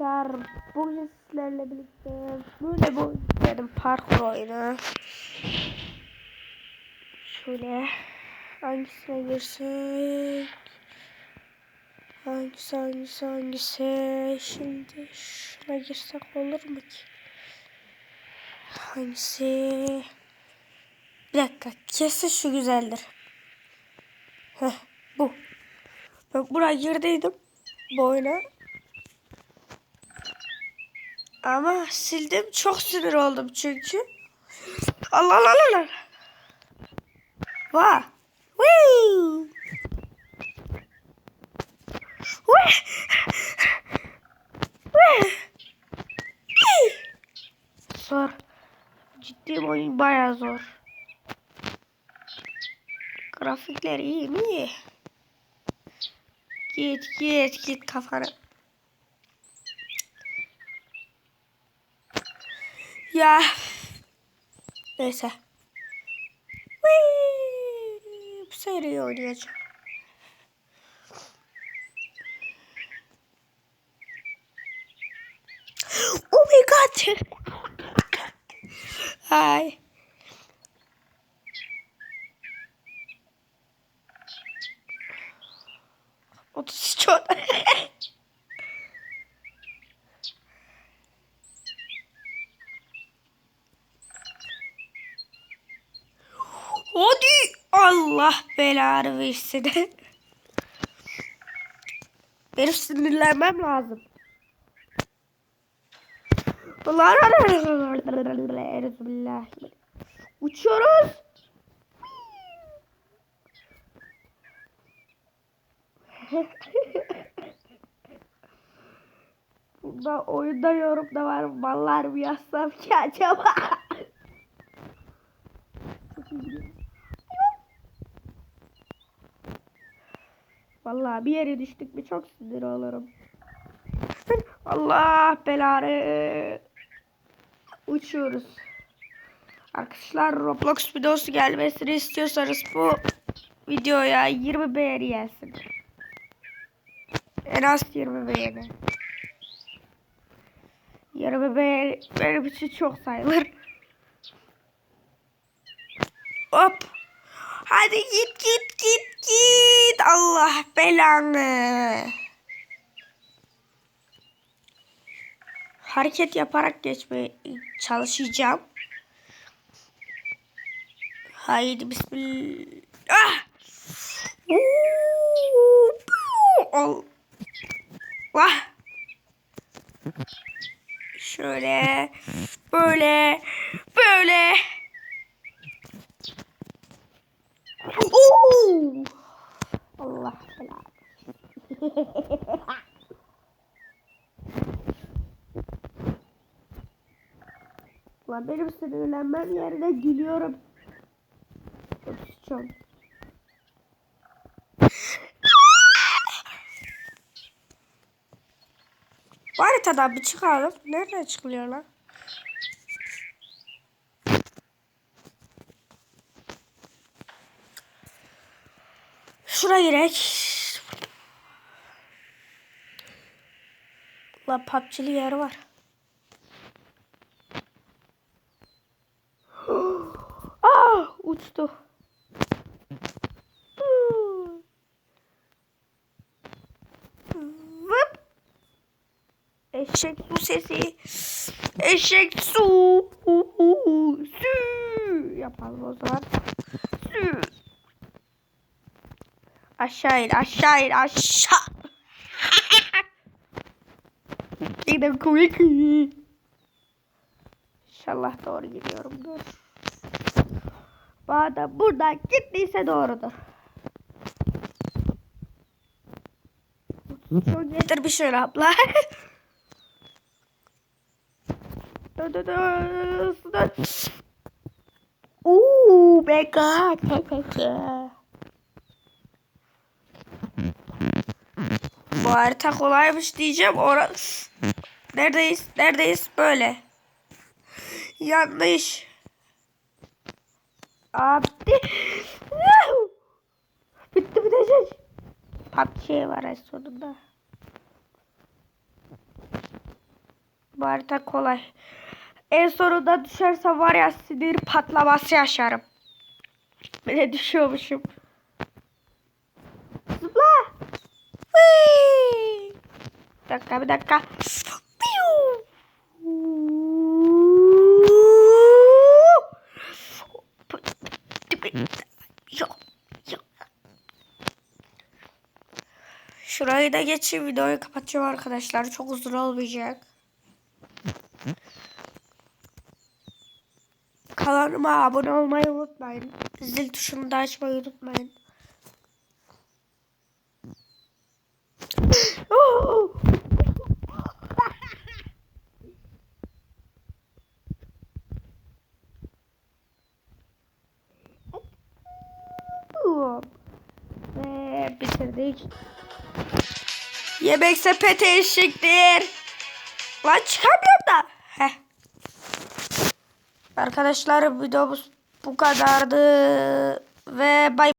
arkadaşlar bugün sizlerle birlikte böyle bu dedim parkur oyunu. Şöyle hangisine girsek? Hangisi hangisi hangisi? Şimdi şuna girsek olur mu ki? Hangisi? Bir dakika kesin şu güzeldir. Heh, bu. Ben buraya girdiydim bu oyuna. Ama sildim. Çok sinir oldum çünkü. Allah Allah Allah. Vah. Wah. Wah. Wee. Zor. Ciddi oyun bayağı zor. Grafikler iyi mi? Git git git kafana. Ya. Neyse. Bu seriyi oynayacağım. Oh my god. Hi. Otuz çok. Hadi Allah belanı versin. Benim sinirlenmem lazım. Uçuyoruz. Burada oyunda yorum da var. Mallar mı yazsam ki acaba? Çok iyi gidiyor. Vallahi bir yere düştük mü çok sinir olurum. Allah belanı. Uçuyoruz. Arkadaşlar Roblox videosu gelmesini istiyorsanız bu videoya 20 beğeni gelsin. En az 20 beğeni. 20 beğeni benim için çok sayılır. Hop. Hadi git git git git. Allah belanı. Hareket yaparak geçmeye çalışacağım. Haydi bismillah. Ah! Allah. Şöyle böyle böyle. Oo! Allah belanı. Lan benim sinirlenmem yerine gülüyorum. Öpüşeceğim. Bu haritadan bir çıkalım. Nereden çıkılıyor lan? Şuraya girek. La PUBG'li yer var. ah uçtu. Vıp. Eşek su sesi. Eşek su. Su. Yapalım o zaman. Su. Aşağı in, aşağı in, aşağı. Yine komik. İnşallah doğru gidiyorumdur. Bana buradan gittiyse doğrudur. Çok getir bir şey abla. Uuu mega kekeke. Bu harita kolaymış diyeceğim. Ora Neredeyiz? Neredeyiz? Böyle. Yanlış. Abi. Bitti bitecek. PUBG var en sonunda. Bu harita kolay. En sonunda düşerse var ya sinir patlaması yaşarım. De düşüyormuşum. Zıpla. Bir dakika bir dakika. Şurayı da geçeyim videoyu kapatacağım arkadaşlar. Çok uzun olmayacak. Kanalıma abone olmayı unutmayın. Zil tuşunu da açmayı unutmayın. Oh! Bitirdik. Yemek sepeti eşiktir. Lan çıkamıyorum da. Heh. Arkadaşlar videomuz bu kadardı. Ve bay